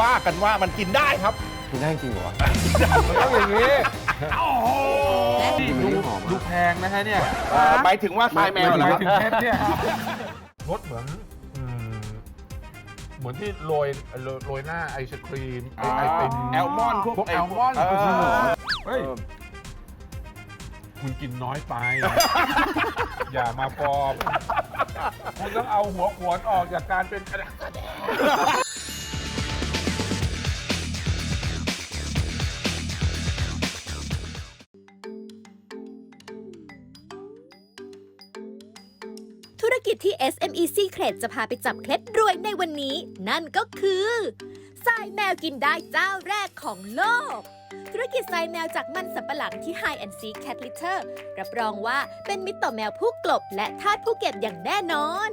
ว่ากันว่ามันกินได้ครับ กินได้จริงเหรอมันต้องอย่างนี้และนี่ดูดูแพงนะฮะเนี่ยเอ่อหมายถึงว่าทรายแมวเหรอหคมารับยถึงเพชรเนี่ยรสเหมือนอืมเหมือนที่โรยโรยโรยหน้าไอศครีมไอไอติมแอลมอนด์พวกพวกแอลมอนด์เออเฮ้ย คุณกินน้อยไป อย่ามาปลอม คุณต้องเอาหัวขวนออกจากการเป็น อีซี่เครดจะพาไปจับเคล็ดรวยในวันนี้ นั่นก็คือทรายแมวกินได้เจ้าแรกของโลก ธุรกิจทรายแมวจากมันสำปะหลังที่ High and Seek Cat Litter รับรองว่าเป็นมิตรต่อแมวผู้กลบและทาสผู้เก็บอย่างแน่นอน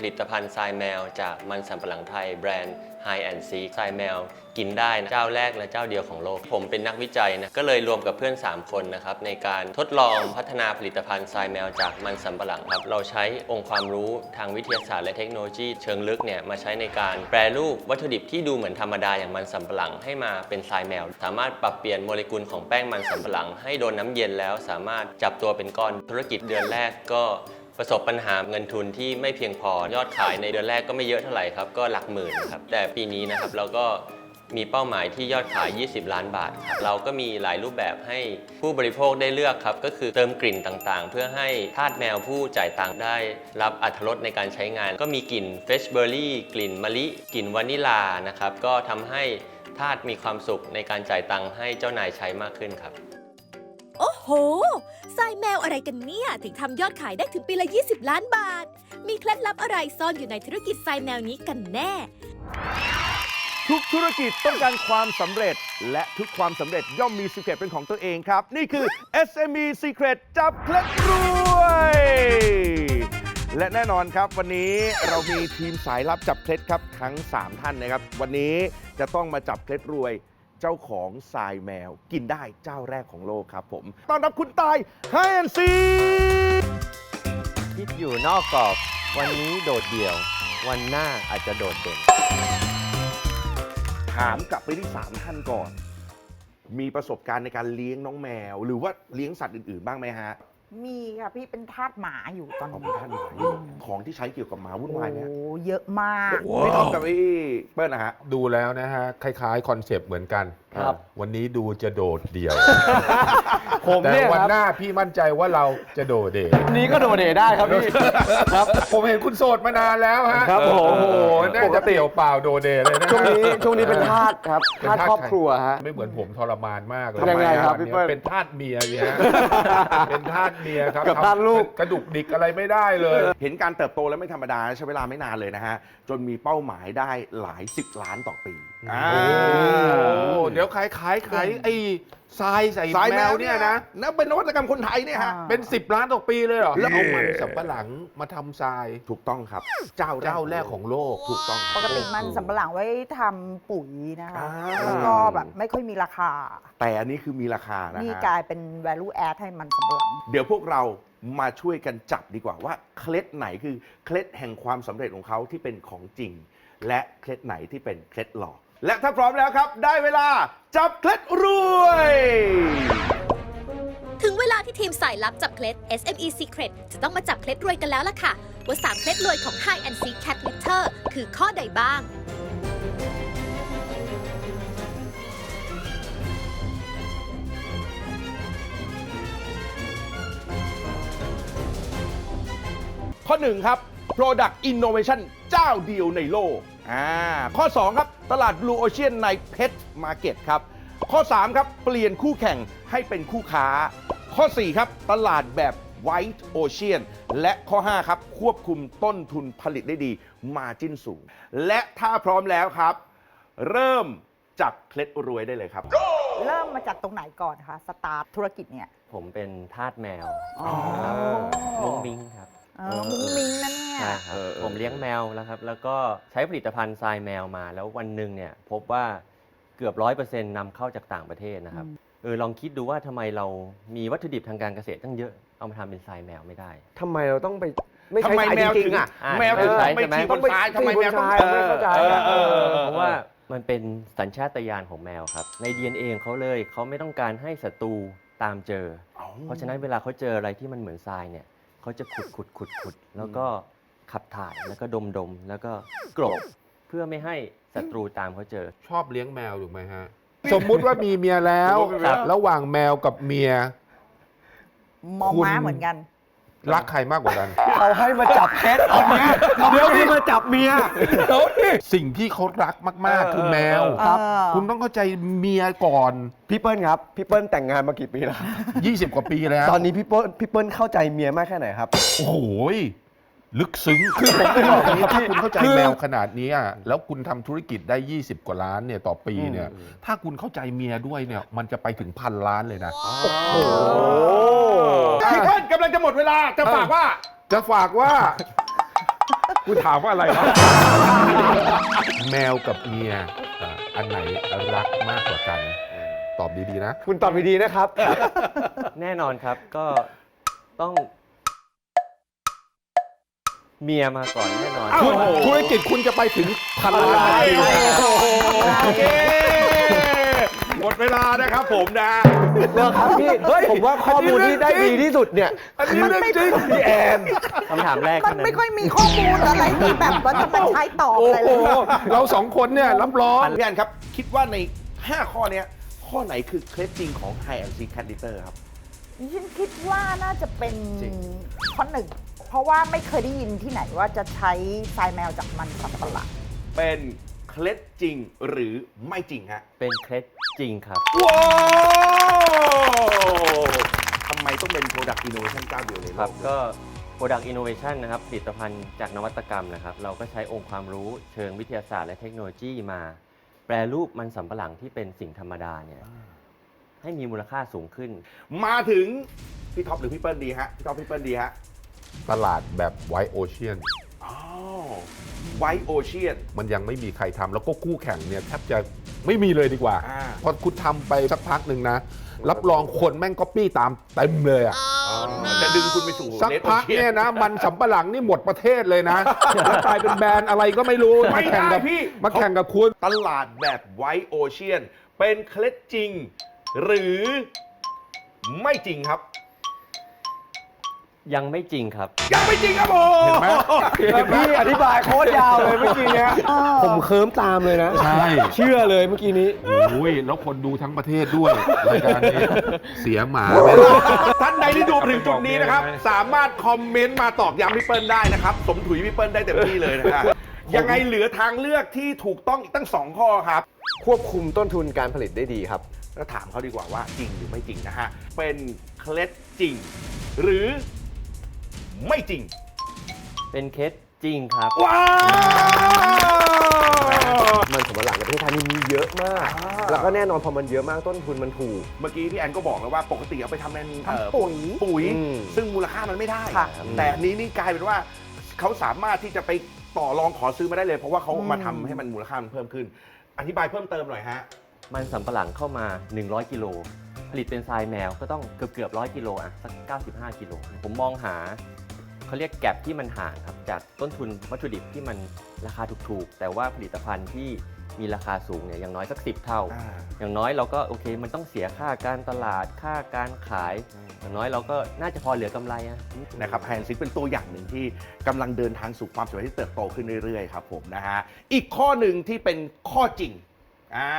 ผลิตภัณฑ์ทรายแมว จากมันสำปะหลังไทยแบรนด์ High and Seek ทรายแมว กินได้นะเจ้าแรกและเจ้าเดียวของโลก ผมเป็นนักวิจัยนะก็เลยรวมกับเพื่อน 3 คนนะครับในการทดลองพัฒนาผลิตภัณฑ์ทรายแมวจากมันสำปะหลังครับเราใช้องค์ความรู้ทางวิทยาศาสตร์และเทคโนโลยีเชิงลึกเนี่ยมาใช้ในการแปรรูปวัตถุดิบที่ดูเหมือนธรรมดาอย่างมันสำปะหลังให้มาเป็นทรายแมว สามารถปรับเปลี่ยนโมเลกุลของแป้งมันสำปะหลัง ให้โดนน้ำเย็นแล้วสามารถจับตัวเป็นก้อนธุรกิจเดือนแรกก็ ประสบปัญหาเงินทุนที่ไม่เพียงพอยอดขายในเดือนแรกก็ไม่เยอะเท่าไหร่ครับ ก็หลักหมื่นครับแต่ปีนี้นะครับเราก็มีเป้าหมายที่ยอดขาย 20 ล้านบาทครับเราก็มีหลายรูปแบบให้ผู้บริโภคได้เลือกครับ ก็คือเติมกลิ่นต่างๆ เพื่อให้ทาสแมวผู้จ่ายตังค์ได้รับอรรถรสในการใช้งาน ก็มีกลิ่นเฟชเบอร์รี่กลิ่นมะลิกลิ่นวานิลานะครับ ก็ทำให้ทาสมีความสุขในการจ่ายตังค์ให้เจ้านายใช้มากขึ้นครับ โอ้โหทรายแมวอะไรกันเนี่ย ถึงทำยอดขายได้ถึงปีละ 20 ล้านบาท มีเคล็ดลับอะไรซ่อนอยู่ในธุรกิจทรายแมวนี้กันแน่ ทุกธุรกิจต้องการความสำเร็จ และทุกความสำเร็จย่อมมีสิเ r รตเป็นของตัวเองครับ นี่คือ SME Secret จับเคล็ดรวย และแน่นอนครับ วันนี้เรามีทีมสายลับจับเคล็ดครับทั้ง 3 ท่านนะครับ วันนี้จะต้องมาจับเคล็ดรวย เจ้าของทรายแมว กินได้เจ้าแรกของโลกครับผมต้อนรับคุณตายไฮแอนซีคิดอยู่นอกกรอบ วันนี้โดดเดี่ยว วันหน้าอาจจะโดดเด่น ถามกลับไปที่3ท่านก่อน มีประสบการณ์ในการเลี้ยงน้องแมว หรือว่าเลี้ยงสัตว์อื่นๆ บ้างไหมฮะ มีค่ะพี่เป็นทาสหมาอยู่ตอนของนี้ท่านหมายอยู่ของที่ใช้เกี่ยวกับหมาวุ่นวายไหมฮะโอ้เยอะมาก พี่ท็อปกับพี่เปิ้ลนะฮะ ดูแล้วนะฮะ คล้ายๆ คอนเซปต์เหมือนกันครับ วันนี้ดูจะโดดเดี่ยว ผมแต่เนี่ยวันครับหน้าพี่มั่นใจว่าเราจะโดดเด่นวันนี้ก็โดดเด่นได้ครับพี่ ครับ ผมเห็นคุณโสดมานานแล้วฮะครับผม โอ้โหน่าจะเปลี่ยวเปล่าโดดเด่นเลยนะช่วงนี้ช่วงนี้เป็นทาสครับเป็นทาสทาสครอบครัวฮะ ไม่เหมือนผมทรมานมากเลยยังไงครับวันนี้พี่เปิ้ลเป็นทาสเมียสิฮะเป็นทาสเมียครับกับทาสลูก กระดุกดิกอะไรไม่ได้เลย เห็นการเติบโตแล้วไม่ธรรมดาใช้เวลาไม่นานเลยนะฮะ จนมีเป้าหมายได้หลายสิบล้านต่อปี อ่าโอ้เดี๋ยวขายขายขายไอ้ทรายใส่สายแมแมววเนี่เนี่ยยนะนะนะเป็นนวัตกรรมคนไทยเนี่ยฮะอ่า เป็น 10 ล้านต่อปีเลยเหรอ แล้แล้ววเอาเอามัมันนสำปะหลังมาทำทรายถูกต้องครับ เจ้าเจ้าแรกของโลก ถูกต้องปกติมันสำปะหลังไว้ทำปุ๋ยนะคะ อ่า แล้วก็แบบไม่ค่อยมีราคา แต่อันนี้คือมีราคานะนี่ฮะ กลายเป็น value add ให้มันสำปะหลัง เดี๋ยวพวกเรามาช่วยกันจับดีกว่าว่าเคล็ดไหนคือเคล็ดแห่งความสำเร็จของเขาที่เป็นของจริง และเคล็ดไหนที่เป็นเคล็ดหลอก และถ้าพร้อมแล้วครับ ได้เวลาจับเคล็ดรวย ถึงเวลาที่ทีมสายลับจับเคล็ด SME Secret จะต้องมาจับเคล็ดรวยกันแล้วล่ะค่ะ ว่า3เคล็ดรวยของ High and Seek Cat Litter คือข้อใดบ้าง ข้อ1ครับ Product Innovation เจ้าเดียวในโลก อ่าข้อ 2 ครับ ตลาด Blue Ocean ใน Pet Market ครับ ข้อ 3 ครับ เปลี่ยนคู่แข่งให้เป็นคู่ค้า ข้อ 4 ครับ ตลาดแบบ White Ocean และข้อ 5 ครับ ควบคุมต้นทุนผลิตได้ดี Margin สูง และถ้าพร้อมแล้วครับ เริ่มจับเคล็ดรวยได้เลยครับ เริ่มมาจากตรงไหนก่อนคะ สตาร์ทธุรกิจเนี่ย ผมเป็นทาสแมวอ๋อครับมุ้งมิ้งครับ เออมุ้งมิ้งนะเนี่ย ใช่ครับเออเออ ผมเลี้ยงแมวแล้วครับ แล้วก็ใช้ผลิตภัณฑ์ทรายแมวมา แล้ววันหนึ่งเนี่ยพบว่าเกือบร้อยเปอร์เซ็นต์นำเข้าจากต่างประเทศนะครับอืมเออลองคิดดูว่าทำไมเรามีวัตถุดิบทางการเกษตรตั้งเยอะเอามาทำเป็นทรายแมวไม่ได้ ทำไมเราต้องไปไม่ทำใช้ไมสายแมวจริถึงงๆอะ อ่าแมวถึงใช่ไม่ใช่ไหมฉีดบนทรายทำไมแมวต้องต้องไปฉีดบนทรายไม่เข้าใจเออเออเออผราะว่ามันเป็นสัญชาตญาณของแมวครับ ใน DNA ของเขาเลยเขาไม่ต้องการให้ศัตรูตามเจอ เพราะฉะนั้นเวลาเขาเจออะไรที่มันเหมือนทรายเนี่ย เขาจะขุดขุดขุดขุดแล้วก็ขับถ่ายแล้วก็ดมดมแล้วก็กรบเพื่อไม่ให้ศัตรูตามเขาเจอ ชอบเลี้ยงแมวถูกไหมฮะ สมมุติว่ามีเมียแล้ว ครับ ระหว่างแมวกับเมีย มองคุณม้าเหมือนกัน รักใครมากกว่ากันเขาให้มาจับเพชรเอาเมียเดี๋ยวนี้มาจับเมียสิ่งที่เขารักมากๆ คือแมว ครับ คุณต้องเข้าใจเมียก่อน พี่เปิ้ลครับ พี่เปิ้ลแต่งงานมากี่ปีแล้ว 20 กว่าปีแล้ว ตอนนี้พี่เปิ้ลพี่เปิ้ลเข้าใจเมียมากแค่ไหนครับ โอ้โหย ลึกซึ้ง คือผมจะบอกอย่างนี้ถ้าคุณเข้าใจแมวขนาดนี้อะแล้วคุณทำธุรกิจได้ 20 กว่าล้านเนี่ยต่อปีเนี่ย ถ้าคุณเข้าใจเมียด้วยเนี่ย มันจะไปถึงพันล้านเลยนะโอ้พี่เปิ้ลกำลังจะหมดเวลาจะฝากว่า จะฝากว่าคุณถามว่าอะไรวะแมวกับเมียอะอันไหนรักมากกว่ากัน ตอบดี ๆ นะ คุณตอบดีๆนะครับ แน่นอนครับก็ต้อง เมียมาก่อนแน่นอนอ้าวธุรธุรกิจคุณจะไปถึงพันล้านโอเคหมดเวลานะครับผมนะ เลิกครับพี่ผมว่าข้อมูลที่ได้ดีที่สุดเนี่ย อันนี้เรื่องจริงพี่แอนคำถามแรกมันเท่านั้น ไม่ค่อยมีข้อมูลอะไรที่แบบว่าจะมาใช้ตอบโอ้อะไรโหเลย เราสองคนเนี่ย รับรอง พี่แอนครับ คิดว่าใน 5 ข้อเนี้ย ข้อไหนคือเคล็ดจริงของ High and Seek Cat Litter ครับ ฉันคิดว่าน่าจะเป็นข้อหนึ่ง เพราะว่าไม่เคยได้ยินที่ไหนว่าจะใช้ทรายแมวจากมันสำปะหลังเป็นเคล็ดจริงหรือไม่จริงฮะเป็นเคล็ดจริงครับ ว้าวทำไมต้องเป็น Product Innovation เจ้าเดียวในโลครับกก็ Product Innovation นะครับผลิตภัณฑ์จากนวัตกรรมนะครับ เราก็ใช้องค์ความรู้เชิงวิทยาศาสตร์และเทคโนโลยีมา แปรรูปมันสำปะหลังที่เป็นสิ่งธรรมดาเนี่ยให้มีมูลค่าสูงขึ้น มาถึงพี่ท็อปหรือพี่เปิ้ลดีฮะพี่ท็อปพี่เปิ้ลดีฮะ ตลาดแบบไวโอเชียนอ๋อไวโอเชียนมันยังไม่มีใครทำแล้วก็คู่แข่งเนี่ยแทบจะไม่มีเลยดีกว่าอ่าพอคุณทำไปสักพักหนึ่งนะ รับรองคนแม่งก๊อปปี้ตามเต็มเลยอะจะดึงคุณไปสู่สัก Red พัก Ocean เนี่ยนะ มันสำปะหลังนี่หมดประเทศเลยนะแล้วกลายเป็นแบรนด์อะไรก็ไม่รู้ไม่มาแข่งได้กับพี่มาแข่งกับคุณตลาดแบบไวโอเชียนเป็นเคล็ดจริง หรือไม่จริงครับ ยังไม่จริงครับ ยังไม่จริงครับผมเห็นไหมแล้วพี่อธิบายโคตรยาวเลยเมื่อกี้เนี้ยผมเคิมตามเลยนะใช่ เชื่อเลยเมื่อกี้นี้ โอ้ยแล้วคนดูทั้งประเทศด้วยรายการนี้เสียหมาไปเลยท่านใดที่ดูมาถึงจุดนี้นะครับ สามารถคอมเมนต์มาตอกย้ำพี่เปิ้ลได้นะครับ สมถุยพี่เปิ้ลได้เต็มที่เลยนะครับ ยังไงเหลือทางเลือกที่ถูกต้องอีกตั้งสองข้อครับ ควบคุมต้นทุนการผลิตได้ดีครับ แล้วถามเขาดีกว่าว่าจริงหรือไม่จริงนะฮะ เป็นเคล็ดจริง หรือ ไม่จริง เป็นเคล็ดจริงครับ ว้าว มันสำปะหลังในประเทศไทยนี่มีเยอะมากแล้วก็แน่นอนพอมันเยอะมากต้นทุนมันถูก เมื่อกี้พี่แอนก็บอกแล้วว่าปกติเอาไปทำเป็นเอ่อทำปุ๋ย ปุ๋ย อืมซึ่งมูลค่ามันไม่ได้ ค่ะ แต่อันนี้นี่กลายเป็นว่าเขาสามารถที่จะไปต่อรองขอซื้อมาได้เลย เพราะว่าเขามาทำให้มันมูลค่ามันเพิ่มขึ้น อธิบายเพิ่มเติมหน่อยฮะ มันสำปะหลังเข้ามา 100 กิโล ผลิตเป็นทรายแมวก็ต้องเกือบเกือบร้อยกิโลอะสัก 95 กิโล ผมมองหา เขาเรียกแกลบที่มันห่างครับจากต้นทุนวัตถุดิบที่มันราคาถูกๆ แต่ว่าผลิตภัณฑ์ที่มีราคาสูงเนี่ยอย่างน้อยสัก10เท่า อ่า อย่างน้อยเราก็โอเค มันต้องเสียค่าการตลาดค่าการขาย อย่างน้อยเราก็น่าจะพอเหลือกำไรอะ นะครับไฮแอนซิกเป็นตัวอย่างหนึ่งที่กำลังเดินทางสู่ความสำเร็จที่เติบโตขึ้นเรื่อยๆครับผมนะฮะอีกข้อหนึ่งที่เป็นข้อจริงอ่า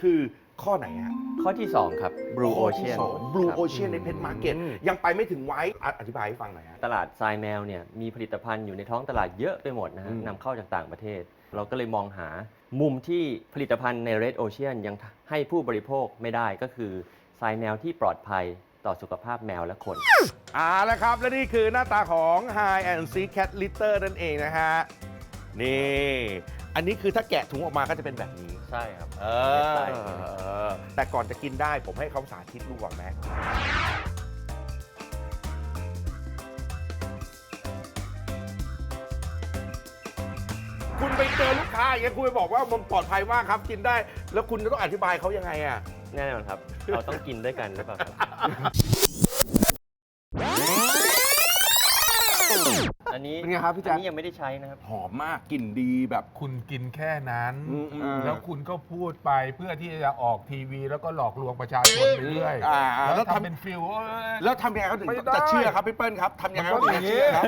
คือ ข้อไหนฮะข้อที่ 2 ครับ Blue Ocean บลูครับโอเชียนในเพชรมาร์เก็ตยังไปไม่ถึงไว้อะอธิบายให้ฟังหน่อยฮะ ตลาดทรายแมวเนี่ยมีผลิตภัณฑ์อยู่ในท้องตลาดเยอะไปหมดนะฮะอืม นำเข้าจากต่างประเทศ เราก็เลยมองหามุมที่ผลิตภัณฑ์ใน Red Ocean ยังให้ผู้บริโภคไม่ได้ก็คือทรายแมวที่ปลอดภัยต่อสุขภาพแมวและคนอ่าแล้วครับ และนี่คือหน้าตาของ High and Seek Cat Litter นั่นเองนะฮะ นี่ อันนี้คือถ้าแกะถุงออกมาก็จะเป็นแบบนี้ ใช่ครับเออเออแต่ก่อนจะกินได้ผมให้เขาสาธิตดูก่อนไหมคุณไปเจอลูกค้าอย่างเงี้ยคุณไปบอกว่ามันปลอดภัยมากครับกินได้ แล้วคุณจะต้องอธิบายเขายังไงอะ แน่นอนครับ เราต้องกินด้วยกันหรือเปล่าครับ อัอันนี้เป็นไงครับพี่แจ๊ค อันนี้ยังไม่ได้ใช้นะครับ หอมมากกลิ่นดีแบบ คุณกินแค่นั้น อืมอืมแล้วคุณก็พูดไปเพื่อที่จะออกทีวีแล้วก็หลอกลวงประชาชนไปเรื่อยอ่าอ่าแล้วแล้วทำ ทำเป็นฟิลเอ้ย แล้วทำยังไงเขาถึงไม่ได้ จะเชื่อครับพี่เปิ้ลครับทำยังไงมันเขาต้องถึองย่างนี้จะเชื่อครับ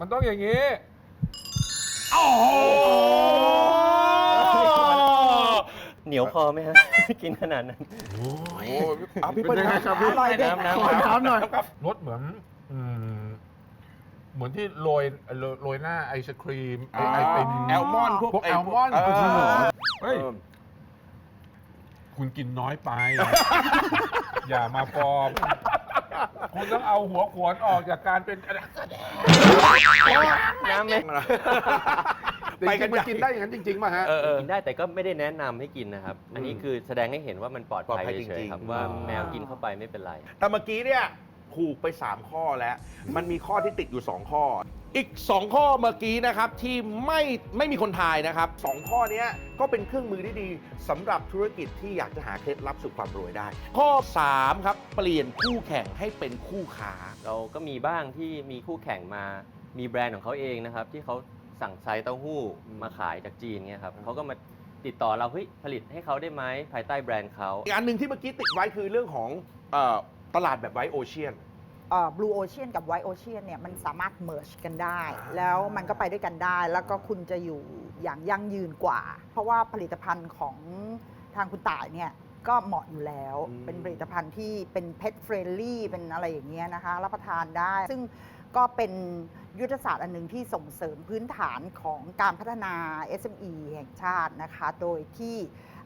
มันต้องอย่างนี้ โอ้โหเหนียวคอไหมฮะ กินขนาดนั้น โอ้โหอะพี่เปิ้ลเป็นยังไงครับพี่อร่อยเด็ดน้ำน้ำ ขอน้ำหน่อย รสเหมือนอืม เหมือนที่โรยโรยโรยหน้าไอศครีมไอไอติมแอลมอนด์พวกพวกไแอลมอนด์เจริงเหรอเอเฮ้ยอคุณกินน้อยไป อย่ามาปลอม คุณต้องเอาหัวขวนออกจากการเป็นน้ำไหมจริงๆมันกินได้อย่างนั้นจริงๆมาฮะ เออเออ กินได้แต่ก็ไม่ได้แนะนำให้กินนะครับ อันนี้คือแสดงให้เห็นว่ามันปลอดปลอดภัยภัยเฉยจริงๆๆครับว่าอ๋อ แมวกินเข้าไปไม่เป็นไร แต่เมื่อกี้เนี่ย ถูกไป 3 ข้อแล้ว มันมีข้อที่ติดอยู่ 2 ข้อ อีก 2 ข้อเมื่อกี้นะครับที่ไม่ไม่มีคนทายนะครับสองข้อเนี้ยก็เป็นเครื่องมือที่ดีสำหรับธุรกิจที่อยากจะหาเคล็ดลับสู่ความรวยได้ ข้อ 3 ครับ เปลี่ยนคู่แข่งให้เป็นคู่ค้า เราก็มีบ้างที่มีคู่แข่งมามีแบรนด์ของเขาเองนะครับ ที่เขาสั่งไซส์เต้าหู้มาขายจากจีนเนี่ยครับเขาก็มาติดต่อเราเฮ้ยผลิตให้เขาได้ไหมภายใต้แบรนด์เขาอีกอันหนึ่งที่เมื่อกี้ติดไว้คือเรื่องของเออ ตลาดแบบไวโอเชียน บลูโอเชียนกับไวโอเชียนเนี่ยมันสามารถเมิร์ชกันได้อ่าแล้วมันก็ไปด้วยกันได้ แล้วก็คุณจะอยู่อย่างยั่งยืนกว่า เพราะว่าผลิตภัณฑ์ของทางคุณต่ายเนี่ยก็เหมาะอยู่แล้วเป็นผลิตภัณฑ์ที่เป็นเพ t เฟรนลี่เป็นอะไรอย่างเงี้ยนะคะ รับประทานได้ ซึ่งก็เป็นยุทธศาสตร์อันหนึ่งที่ส่งเสริมพื้นฐานของการพัฒนา SME แห่งชาตินะคะ โดยที่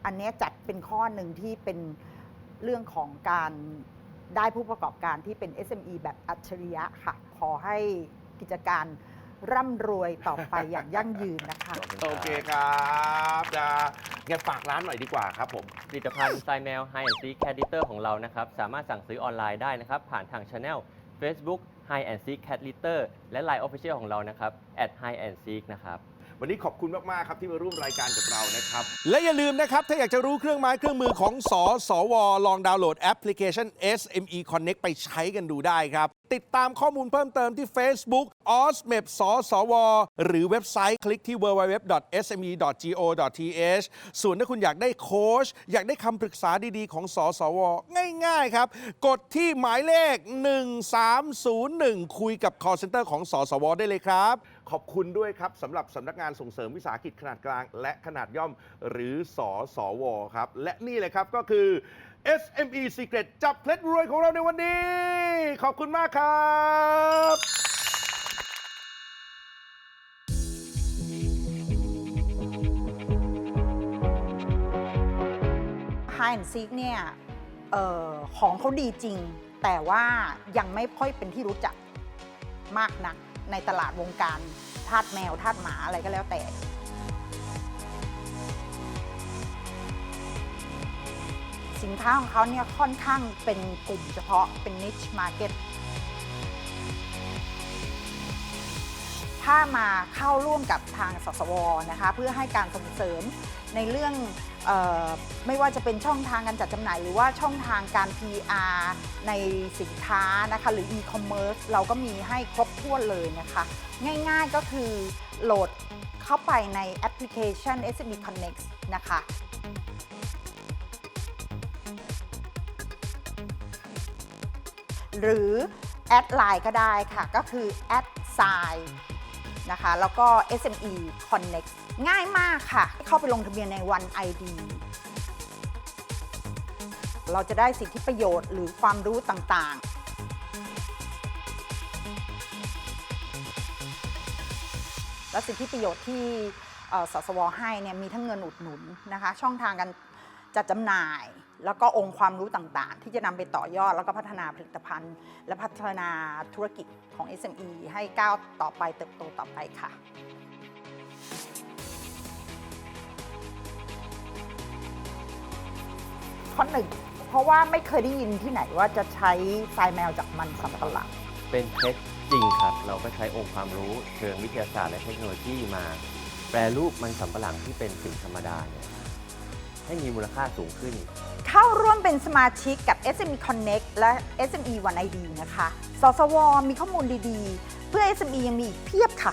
อันเนี้ยจัดเป็นข้อหนึ่งที่เป็นเรื่องของการ ได้ผู้ประกอบการที่เป็น SME แบบอัจฉริยะค่ะ ขอให้กิจการร่ำรวยต่อไปอย่างยั่งยืนนะคะ โอเคครับจะแกฝากร้านหน่อยดีกว่าครับผม ผลิตภัณฑ์ไซแมว High and Seek Cat Litter ของเรานะครับ สามารถสั่งซื้อออนไลน์ได้นะครับ ผ่านทางช anel Facebook High and Seek Cat Litter และ Line Official ของเรานะครับ at High and Seek นะครับ วันนี้ขอบคุณมาก ๆ ครับที่มาร่วมรายการกับเรานะครับ และอย่าลืมนะครับ ถ้าอยากจะรู้เครื่องไม้เครื่องมือของสอสว ลองดาวน์โหลดแอปพลิเคชัน SME Connect ไปใช้กันดูได้ครับ ติดตามข้อมูลเพิ่มเติมที่ Facebook OSMEP สสว หรือเว็บไซต์คลิกที่ www.sme.go.th ส่วนถ้าคุณอยากได้โค้ชอยากได้คำปรึกษาดีๆ ของสสว ง่ายๆครับ กดที่หมายเลข 1301 คุยกับ call center ของสสว ได้เลยครับ ขอบคุณด้วยครับสำหรับสำนักงานส่งเสริมวิสาหกิจขนาดกลาง และขนาดย่อมหรือสอสอวครับ และนี่เลยครับก็คือ SME Secret จับเคล็ดรวยของเราในวันนี้ ขอบคุณมากครับไฮแอนซีกเนี่ยเออของเขาดีจริง แต่ว่ายังไม่ค่อยเป็นที่รู้จักมากนัก ในตลาดวงการทาสแมวทาสหมาอะไรก็แล้วแต่ สินค้าของเขาเนี่ยค่อนข้างเป็นกลุ่มเฉพาะเป็น niche market ถ้ามาเข้าร่วมกับทางสสวนะคะ เพื่อให้การส่งเสริมในเรื่อง ไม่ว่าจะเป็นช่องทางการจัดจำหน่าย หรือว่าช่องทางการ PR ในสินค้านะคะหรือ e-commerce เราก็มีให้ครบถ้วนเลยนะคะ ง่ายๆก็คือโหลดเข้าไปในแอปพลิเคชัน SME Connect นะคะหรือ แอดไลน์ก็ได้ค่ะ ก็คือแอดไซน นะคะ แล้วก็ SME Connect ง่ายมากค่ะ เข้าไปลงทะเบียนใน One ID เราจะได้สิทธิประโยชน์หรือความรู้ต่างๆ และสิทธิประโยชน์ที่สสวให้เนี่ยมีทั้งเงินอุดหนุนนะคะ ช่องทางการจัดจำหน่าย แล้วก็องค์ความรู้ต่างๆ ที่จะนำไปต่อยอดแล้วก็พัฒนาผลิตภัณฑ์ และพัฒนาธุรกิจ ของ SME ให้ก้าวต่อไปเติบโตต่อไปค่ะข้อหนึ่งเพราะว่าไม่เคยได้ยินที่ไหนว่าจะใช้ทรายแมวจากมันสำปะหลังเป็นเท็จจริงครับ เราก็ใช้องค์ความรู้เชิงวิทยาศาสตร์และเทคโนโลยีมา แปรรูปมันสำปะหลังที่เป็นสิ่งธรรมดาเนี่ย ให้มีมูลค่าสูงขึ้น เข้าร่วมเป็นสมาชิกกับ SME Connect และ SME One ID นะคะ สสว มีข้อมูลดีๆ เพื่อ SME ยังมีอีกเพียบค่ะ